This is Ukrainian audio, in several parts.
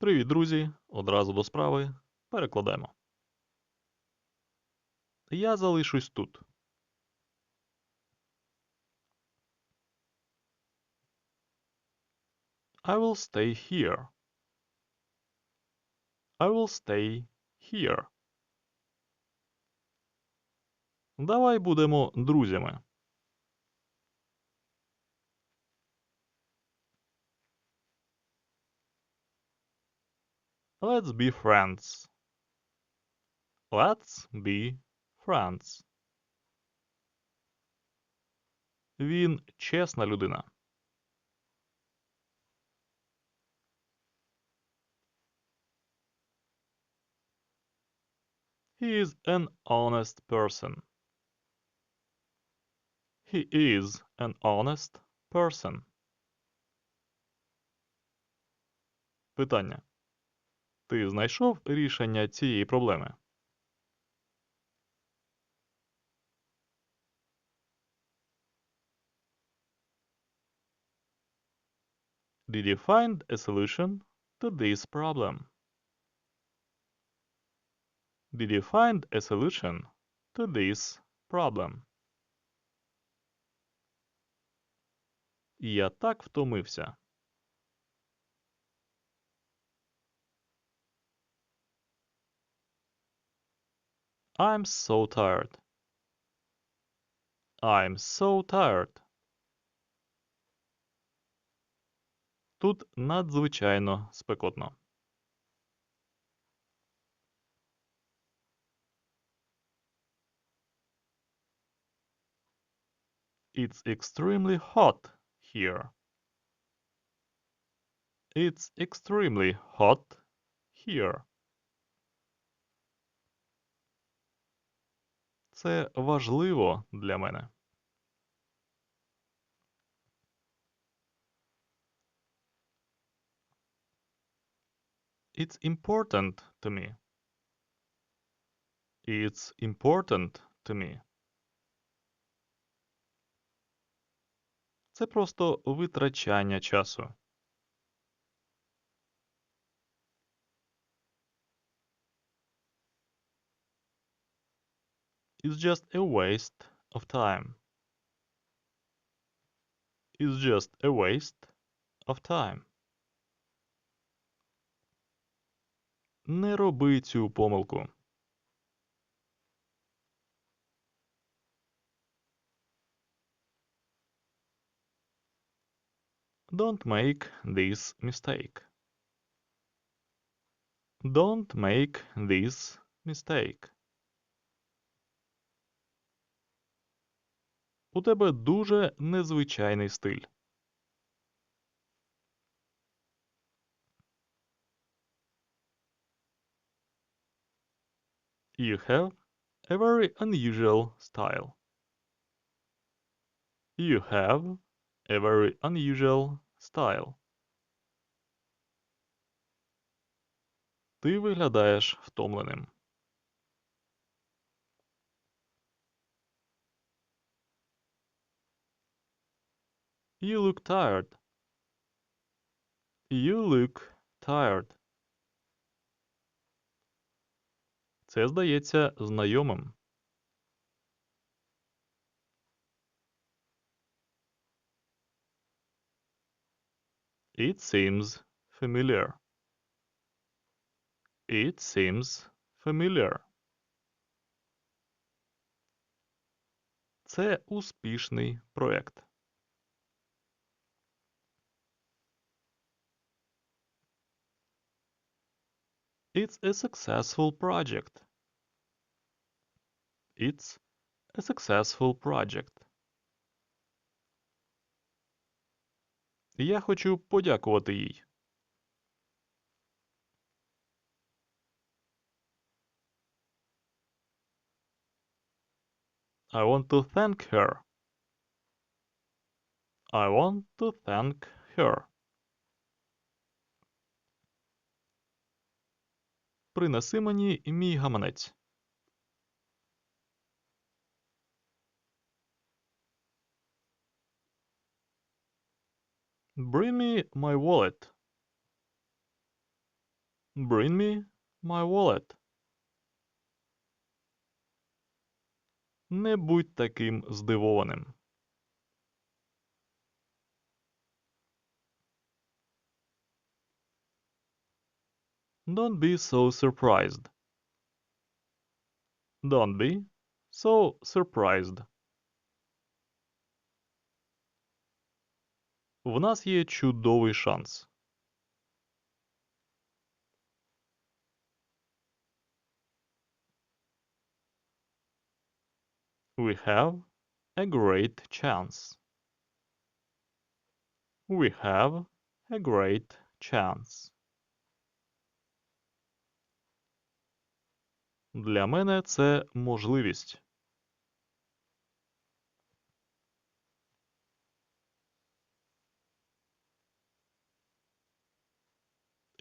Привіт, друзі! Одразу до справи. Перекладаємо. Я залишусь тут. I will stay here. I will stay here. Давай будемо друзями. Let's be friends. Let's be friends. Він чесна людина. He is an honest person. He is an honest person. Питання. Ти знайшов рішення цієї проблеми? Did you find a solution to this problem? Did you find a solution to this problem? Я так втомився. I'm so tired. I'm so tired. Тут надзвичайно спекотно. It's extremely hot here. It's extremely hot here. Це важливо для мене. It's important to me. It's important to me. Це просто витрачання часу. It's just a waste of time. It's just a waste of time. Не роби цю помилку. Don't make this mistake. Don't make this mistake. У тебе дуже незвичайний стиль. You have a very unusual style. You have a very unusual style. Ти виглядаєш втомленим. You look tired. You look tired. Це здається знайомим. It seems familiar. It seems familiar. Це успішний проект. It's a successful project. It's a successful project. Я хочу подякувати їй. I want to thank her. I want to thank her. Принеси мені мій гаманець. Bring me my wallet. Bring me my wallet. Не будь таким здивованим. Don't be so surprised. Don't be so surprised. В нас є чудовий шанс. We have a great chance. We have a great chance. Для мене це можливість.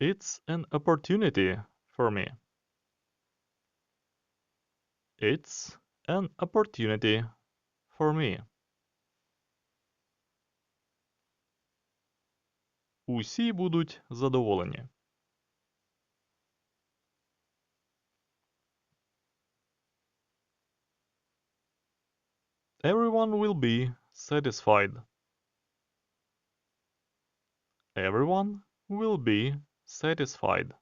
It's an opportunity for me. It's an opportunity for me. Усі будуть задоволені. Everyone will be satisfied. Everyone will be satisfied.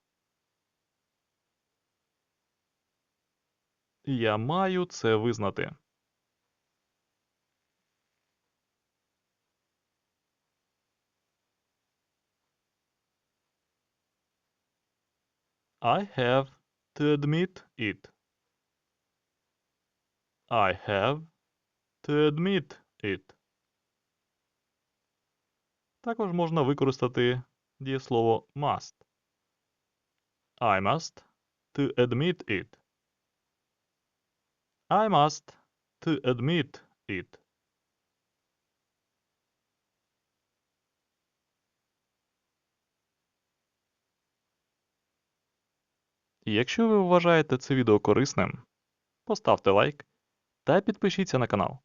Я маю це визнати. I have to admit it. I have to admit it. Також можна використати дієслово must. I must to admit it. I must to admit it. Якщо ви вважаєте це відео корисним, поставте лайк та підпишіться на канал.